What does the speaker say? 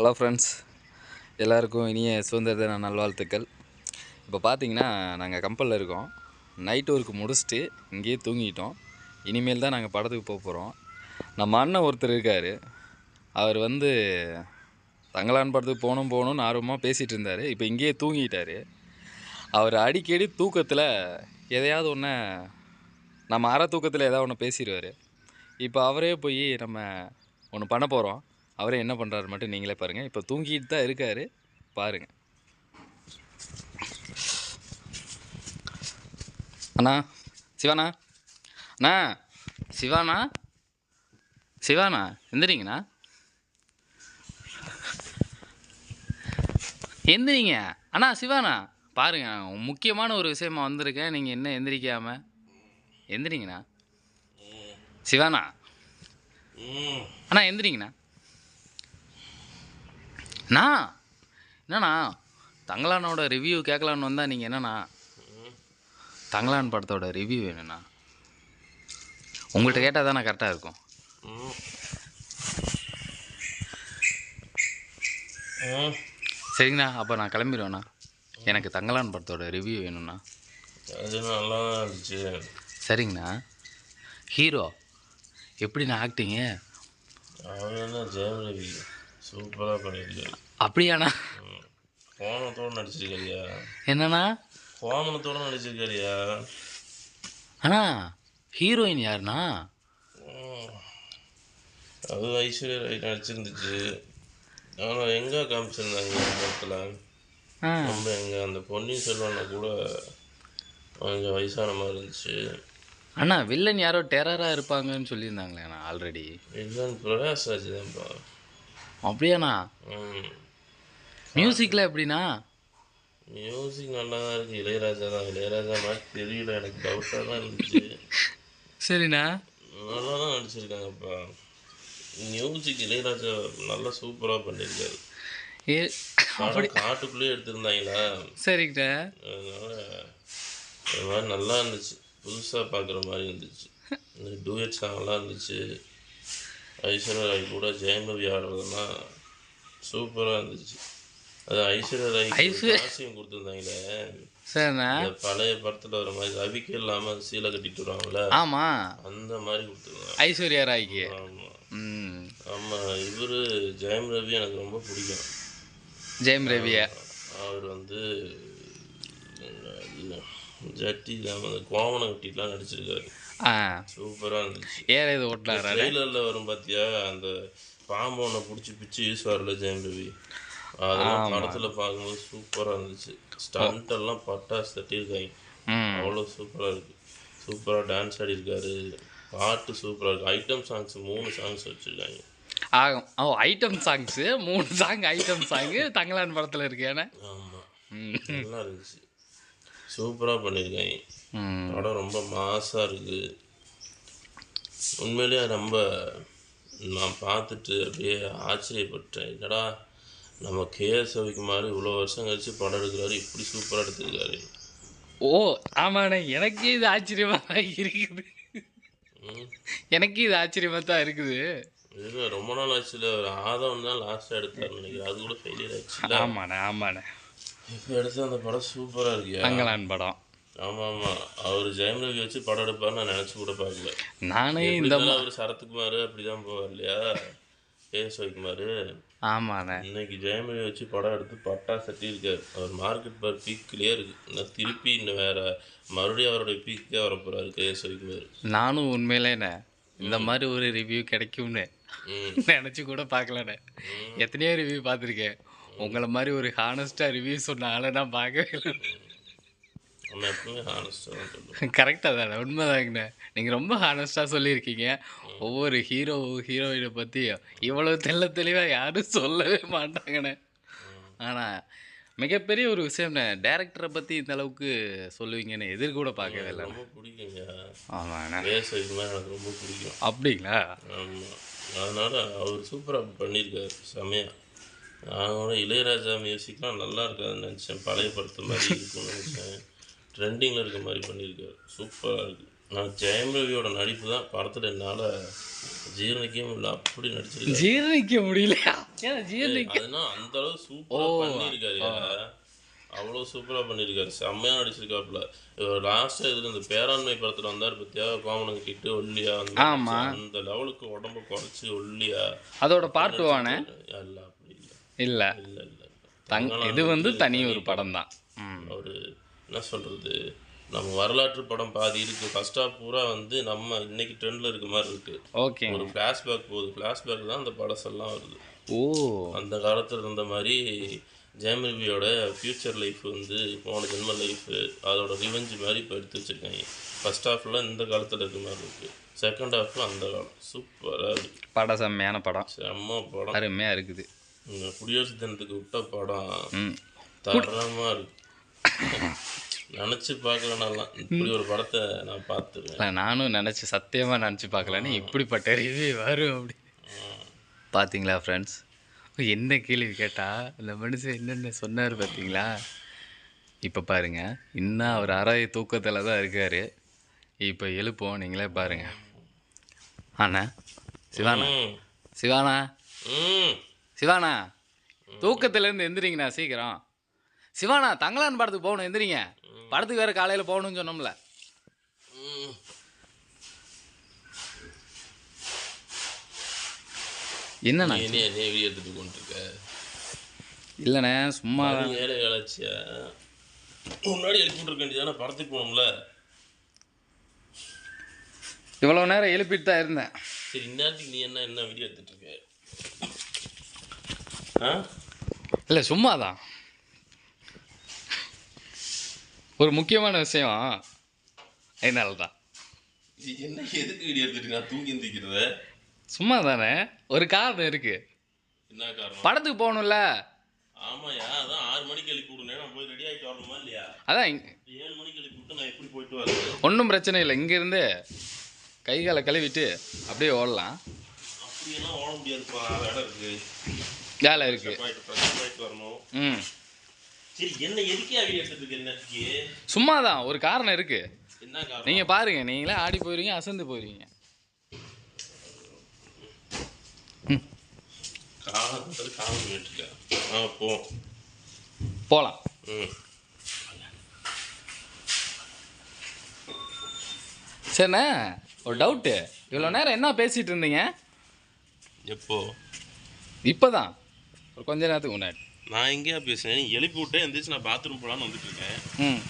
Hello friends எல்லாருக்கும் இனிய சுதந்திர தின நல்வாழ்த்துக்கள். இப்போ பார்த்தீங்கன்னா நாங்கள் கம்பலில் இருக்கோம். நைட் ஒர்க் முடிச்சுட்டு இங்கேயே தூங்கிட்டோம். இனிமேல் தான் நாங்கள் படத்துக்கு போக போகிறோம் நம்ம அண்ணன் ஒருத்தர் இருக்கார். அவர் வந்து தங்கலான் படத்துக்கு போகணும் போகணும்னு ஆர்வமாக பேசிகிட்டு இருந்தார். இப்போ இங்கேயே தூங்கிட்டார். அவர் அடிக்கடி தூக்கத்தில் எதையாவது ஒன்று நம்ம அற தூக்கத்தில் ஏதாவது ஒன்று பேசிடுவார். இப்போ அவரே போய் நம்ம ஒன்று பண்ண போகிறோம் அவரே என்ன பண்ணுறாரு மட்டும் நீங்களே பாருங்கள் இப்போ தூங்கிட்டு தான் இருக்கார். பாருங்கள் அண்ணா சிவானா அண்ணா சிவானா சிவானா எந்திரிங்கண்ணா. எந்திரிங்க. அண்ணா சிவானா பாருங்க முக்கியமான ஒரு விஷயமா வந்திருக்கேன். நீங்கள் என்ன எந்திரிக்காம? எந்திரிங்கண்ணா. சிவானா அண்ணா எந்திரிங்கண்ணா. அண்ணா என்னண்ணா தங்கலானோட ரிவ்யூ கேட்கலான்னு வந்தால் நீங்கள் என்னண்ணா? தங்கலான் படத்தோட ரிவ்யூ வேணுண்ணா உங்கள்கிட்ட கேட்டால் தானே கரெக்டாக இருக்கும். சரிங்கண்ணா அப்போ நான் கிளம்பிடுவேண்ணா. எனக்கு தங்கலான் படத்தோட ரிவ்யூ வேணும்ண்ணா. நல்லா இருந்துச்சு சரிங்கண்ணா. ஹீரோ எப்படிண்ணா ஆக்டிங்கு அவன் என்ன ஜெயம் ரவி சூப்பராக பண்ணியிருக்காரு அப்படியாண்ணா. கோமணத்தோடு நடிச்சிருக்காரியா என்னண்ணா? கோமணத்தோடு நடிச்சிருக்காரியா அண்ணா ஹீரோயின் யாருண்ணா. அது ஐஸ்வர்யா ராய் நடிச்சிருந்துச்சு. ஆனால் எங்கே காமிச்சிருந்தாங்க ஆ. ரொம்ப எங்கே அந்த பொன்னியின் செல்வனை கூட கொஞ்சம் வயசான மாதிரி இருந்துச்சு. அண்ணா வில்லன் யாரோ டெரராக இருப்பாங்கன்னு சொல்லியிருந்தாங்களேண்ணா ஆல்ரெடி இல்லைன்னு பிரகாஷ் ராஜ் தான்ப்பா அப்படியாண்ணா? மியூசிக்கில் எப்படிண்ணா? மியூசிக் நல்லா தான் இருக்குது இளையராஜா தான் இளையராஜா மாதிரி தெரியல. எனக்கு டவுட்டாக தான் இருந்துச்சு. சரிண்ணா. நல்லா தான் நடிச்சிருக்காங்கப்பா. மியூசிக் இளையராஜா நல்லா சூப்பராக பண்ணியிருக்காரு ஏ படம் காட்டுக்குள்ளேயே எடுத்திருந்தாங்களா? சரிங்கண்ணா. அதனால ஒரு மாதிரி நல்லா இருந்துச்சு. புதுசாக பார்க்குற மாதிரி இருந்துச்சு. டூயட் சாங்லாம் இருந்துச்சு. ஐஸ்வர்யா ராய் கூட ஜெயம் ரவி ஆடுறதெல்லாம் சூப்பராக இருந்துச்சு. அது ஐஸ்வர்யா ராய் ஐஸ்வர்யா- காசியம் கொடுத்துருந்தாங்களே. சரிண்ணா. பழைய படத்தில் வர மாதிரி ரவிக்கு இல்லாமல் சீலை கட்டிட்டு வருவாங்கல்ல. ஆமாம் அந்த மாதிரி கொடுத்துருந்தாங்க. ஐஸ்வர்யா ராய்க்கு. ஆமாம் ஆமாம் இவர் ஜெயம் ரவி எனக்கு ரொம்ப பிடிக்கும். ஜெயம் ரவியா. அவர் வந்து ஜட்டி இல்லாமல் கோவணம் கட்டிட்டுலாம் நடிச்சிருக்காரு. சூப்பராக இருந்துச்சு. ஏற இது ஓட்டினாரா? ட்ரெய்லரில் வரும் பார்த்தியா அந்த பாம்பு ஒன்றை பிடிச்சி பிச்சு வீசுவார்ல ஜெயம் ரவி அதெல்லாம் படத்தில் பார்க்கும்போது சூப்பராக இருந்துச்சு. ஸ்டண்ட் எல்லாம் பட்டாசு தட்டியிருக்காங்க. அவ்வளோ சூப்பராக இருக்குது சூப்பராக டான்ஸ் ஆடியிருக்காரு. பாட்டு சூப்பராக இருக்குது ஐட்டம் சாங்ஸ் மூணு சாங்ஸ் வச்சுருக்காங்க. ஆகும் ஓ ஐட்டம் சாங்ஸு மூணு சாங் ஐட்டம் சாங்கு தங்கலான் படத்தில் இருக்கு ஏன்னா? ஆமாம் நல்லா இருந்துச்சு. சூப்பராக பண்ணியிருக்காங்க ம். படம் ரொம்ப மாசாக இருக்குது உண்மையிலேயே ரொம்ப நான் பார்த்துட்டு அப்படியே ஆச்சரியப்பட்டேன். என்னடா நம்ம கேஎஸ் ரவிக்குமார் இவ்வளோ வருஷம் கழிச்சு படம் எடுக்கிறாரு இப்படி சூப்பராக எடுத்திருக்காரு. ஓ ஆமாண்ணே எனக்கு இது ஆச்சரியமாக தான் இருக்குது. ம். எனக்கு இது ஆச்சரியமாக தான் இருக்குது. ரொம்ப நாள் ஆச்சுல ஒரு ஆதவன் தான் லாஸ்ட்டாக எடுத்தாருன்னு நினைக்கிறேன். அது கூட ஃபெயிலியர் ஆச்சுல ஆமாண்ணே ஆமாண்ணே. இப்போ எடுத்த அந்த படம் சூப்பராக இருக்கியா? தங்கலான் படம். ஆமாம். ஆமாம் அவர் ஜெயம் ரவி வச்சு படம் எடுப்பார்னு நான் நினச்சி கூட பார்க்கல. நானே இந்த அவர் சரத்குமார் அப்படி தான் போவார் இல்லையா? K S Ravikumar. ஆமாண்ணே. இன்னைக்கு ஜெயமணி வச்சு படம் எடுத்து பட்டா சட்டி இருக்காரு அவர் மார்க்கெட் பார் பீக்லேயே இருக்கு. இன்னும் திருப்பி இன்னும் வேற மறுபடியும் அவருடைய பீக்கே வர போறாரு கேஎஸ் வைக்குமார் நானும் உண்மையிலேண்ணே இந்த மாதிரி ஒரு ரிவ்யூ கிடைக்கும்னு நினச்சி கூட பார்க்கலண்ணே. எத்தனையோ ரிவ்யூ பார்த்துருக்கேன். உங்களை மாதிரி ஒரு ஹானஸ்ட்டாக ரிவ்யூ சொன்ன ஆளை நான் பார்க்கவே இல்லை. கரெக்டாக தானே உண்மைதாங்கண்ணே நீங்கள் ரொம்ப ஹானஸ்ட்டாக சொல்லியிருக்கீங்க. ஒவ்வொரு ஹீரோ ஹீரோயினை பற்றி இவ்வளோ தெள்ள தெளிவாக யாரும் சொல்லவே மாட்டாங்கண்ணே. ஆனால் மிகப்பெரிய ஒரு விஷயம்ண்ணே டேரக்டரை பற்றி இந்த அளவுக்கு சொல்லுவீங்கன்னு எதிர்கூட பார்க்கவே இல்லை. ரொம்ப பிடிக்குங்க. ஆமாண்ணே. எனக்கு ரொம்ப பிடிக்கும். அப்படிங்களா? ஆமாம் அதனால அவர் சூப்பராக பண்ணியிருக்காரு செமையா. கூட இளையராஜா மியூசிக்லாம் நல்லா இருக்காதுன்னு நினச்சேன். பழைய படத்து மாதிரி இருக்கும்னு நினச்சேன். ட்ரெண்டிங்கில் இருக்க மாதிரி பண்ணியிருக்காரு. சூப்பராக இருக்குது நான் ஜெயம் ரவியோட நடிப்பு தான் படத்தில் என்னால் ஜீரணிக்கவே முடியல அப்படி நடிச்சிருக்காரு. ஜீரணிக்க முடியலையா ஏன் ஜீரணிக்க? அதுனா அந்த அளவு சூப்பரா பண்ணியிருக்காரு அவ்வளோ சூப்பரா பண்ணியிருக்காரு. செம்மையா நடிச்சிருக்காப்புல. லாஸ்ட்டாக இதில் இந்த பேராண்மை படத்தில் வந்தார் பத்தியா? கோமனங்க கிட்ட ஒல்லியா அந்த மாதிரி ஆமா. அந்த லெவலுக்கு உடம்ப குறைச்சி ஒல்லியா அதோட பார்ட் வானே அப்படி இல்லை. இல்லை இல்லை தங் இது வந்து தனி ஒரு படம் தான். ஒரு என்ன சொல்றது? நம்ம வரலாற்று படம் பாதி இருக்கு. ஃபர்ஸ்ட் ஹாஃப் பூரா வந்து நம்ம இன்னைக்கு ட்ரெண்ட்ல இருக்க மாதிரி இருக்கு. ஓகேங்க ஒரு ஃப்ளாஷ்பேக் போகுது. ஃப்ளாஷ்பேக் தான் அந்த படசெல்லாம் வருது. ஓ. அந்த காலத்தில் இருந்த மாதிரி ஜெயமில்வியோட ஃப்யூச்சர் லைஃப் வந்து போன ஜென்ம லைஃப் அதோட ரிவெஞ்ச் மாதிரி இப்போ எடுத்து வச்சிருக்காங்க. ஃபர்ஸ்ட் ஹாஃப்ல இந்த காலத்தில் இருக்க மாதிரி இருக்கு. செகண்ட் ஹாஃப்ல அந்த காலம். சூப்பராக இருக்கு. படம் செம்மையான படம். செம்ம படம். அருமையாக இருக்குது. இந்த குடியரசு தினத்துக்கு விட்ட படம் தரமா இருக்கு. நினச்சி பார்க்கலனாலாம் இப்படி ஒரு படத்தை நான் பார்த்துருவேன். இல்லை நானும் நினச்சி சத்தியமாக நினச்சி பார்க்கலன்னு இப்படிப்பட்ட ரிவ்யூ வரும் அப்படி. பார்த்தீங்களா ஃப்ரெண்ட்ஸ் என்ன கேள்வி கேட்டால் அந்த மனுஷன் என்னென்ன சொன்னார் பார்த்தீங்களா இப்போ பாருங்க இன்னும் அவர் அரை தூக்கத்தில் தான் இருக்கார். இப்போ எழுப்போம் நீங்களே பாருங்க. அண்ணா சிவானா சிவானா சிவானா தூக்கத்துலேருந்து எந்திரிங்கண்ணா சீக்கிரம். சிவானா தங்கலான் படத்துக்கு போகணும் எந்திரிங்க. படத்துக்கு வேறு காலையில் போகணும்னு சொன்னோம்ல. என்னண்ணா என்ன வீடியோ எடுத்துட்டு கொண்டிருக்க இல்லைண்ணே சும்மா ஏழை வேலைச்சியா? முன்னாடி எழுப்பி விட்டுருக்க வேண்டியதானே படத்துக்கு போகணும்ல? இவ்வளோ நேரம் எழுப்பிட்டு தான் இருந்தேன். சரி இந்நேரத்துக்கு நீ என்ன என்ன வீடியோ எடுத்துட்டு இருக்க? இல்லை சும்மா தான் ஒரு முக்கியமான விஷயம் அதனால தான் என்ன எதுக்கு வீடியோ எடுத்துட்டு நான் தூங்கி எந்திரிக்கிறத? சும்மா தானே ஒரு காரணம் இருக்கு. என்ன காரணம்? படத்துக்கு போகணும்ல. ஆமாயா அதான் ஆறு மணிக்கு எழுப்பி விடுனே நான் போய் ரெடி ஆகிட்டு வரணுமா இல்லையா? அதான் ஏழு மணிக்கு எழுப்பி விட்டு நான் எப்படி போயிட்டு வரேன் ஒன்றும் பிரச்சனை இல்லை. இங்கேருந்து கை காலை கழுவிட்டு அப்படியே ஓடலாம். அப்படியெல்லாம் ஓட முடியாதுப்பா வேலை இருக்கு. வேலை இருக்கு. ம். சரி என்ன எதுக்கே வீடியோ எடுத்துட்டு இருக்க என்னத்துக்கு சும்மா தான் ஒரு காரணம் இருக்கு. நீங்கள் பாருங்க நீங்களே ஆடி போயிருவீங்க அசந்து போயிருவீங்க. காரணம் காரணம் பண்ணிட்டு ஆ போ. போகலாம் ம். சரிண்ணே ஒரு டவுட்டு இவ்வளோ நேரம் என்ன பேசிகிட்டு இருந்தீங்க? எப்போ? இப்போ தான் ஒரு கொஞ்ச நேரத்துக்கு முன்னாடி. நான் எங்கேயா பேசுனேன் எழுப்பி விட்டே எந்திரிச்சு நான் பாத்ரூம் போலான்னு வந்துட்டு இருக்கேன். ம்.